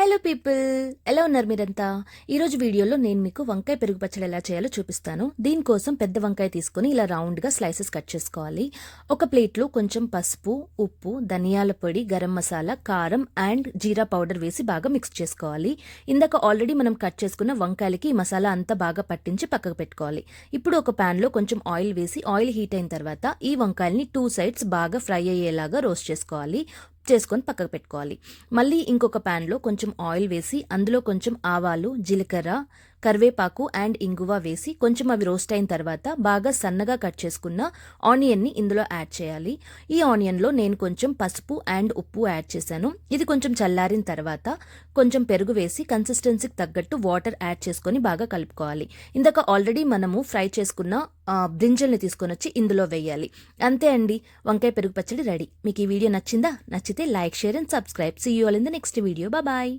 Hello people ఎలా ఉన్నారు మీరంతా? ఈరోజు వీడియోలో నేను మీకు వంకాయ పెరుగు పచ్చడి ఎలా చేయాలో చూపిస్తాను. దీనికోసం పెద్ద వంకాయ తీసుకొని ఇలా రౌండ్గా స్లైసెస్ కట్ చేసుకోవాలి. ఒక ప్లేట్లో కొంచెం పసుపు ఉప్పు ధనియాల పొడి గరం మసాలా కారం అండ్ జీరా పౌడర్ వేసి బాగా మిక్స్ చేసుకోవాలి. ఇందాక ఆల్రెడీ మనం కట్ చేసుకున్న వంకాయలకి ఈ మసాలా అంతా బాగా పట్టించి పక్కకు పెట్టుకోవాలి. ఇప్పుడు ఒక ప్యాన్లో కొంచెం ఆయిల్ వేసి ఆయిల్ హీట్ అయిన తర్వాత ఈ వంకాయల్ని టూ సైడ్స్ బాగా ఫ్రై అయ్యేలాగా రోస్ట్ చేసుకోవాలి. చేసుకొని పక్కకు పెట్టుకోవాలి. మళ్ళీ ఇంకొక ప్యాన్లో కొంచెం ఆయిల్ వేసి అందులో కొంచెం ఆవాలు జీలకర్ర కరివేపాకు అండ్ ఇంగువ వేసి కొంచెం అవి రోస్ట్ అయిన తర్వాత బాగా సన్నగా కట్ చేసుకున్న ఆనియన్ని ఇందులో యాడ్ చేయాలి. ఈ ఆనియన్లో నేను కొంచెం పసుపు అండ్ ఉప్పు యాడ్ చేశాను. ఇది కొంచెం చల్లారిన తర్వాత కొంచెం పెరుగు వేసి కన్సిస్టెన్సీకి తగ్గట్టు వాటర్ యాడ్ చేసుకొని బాగా కలుపుకోవాలి. ఇందాక ఆల్రెడీ మనము ఫ్రై చేసుకున్న బ్రింజల్ని తీసుకొని వచ్చి ఇందులో వేయాలి. అంతే అండి. వంకాయ పెరుగు పచ్చడి రెడీ. మీకు ఈ వీడియో నచ్చిందా? నచ్చితే like share and subscribe. See you all in the next video bye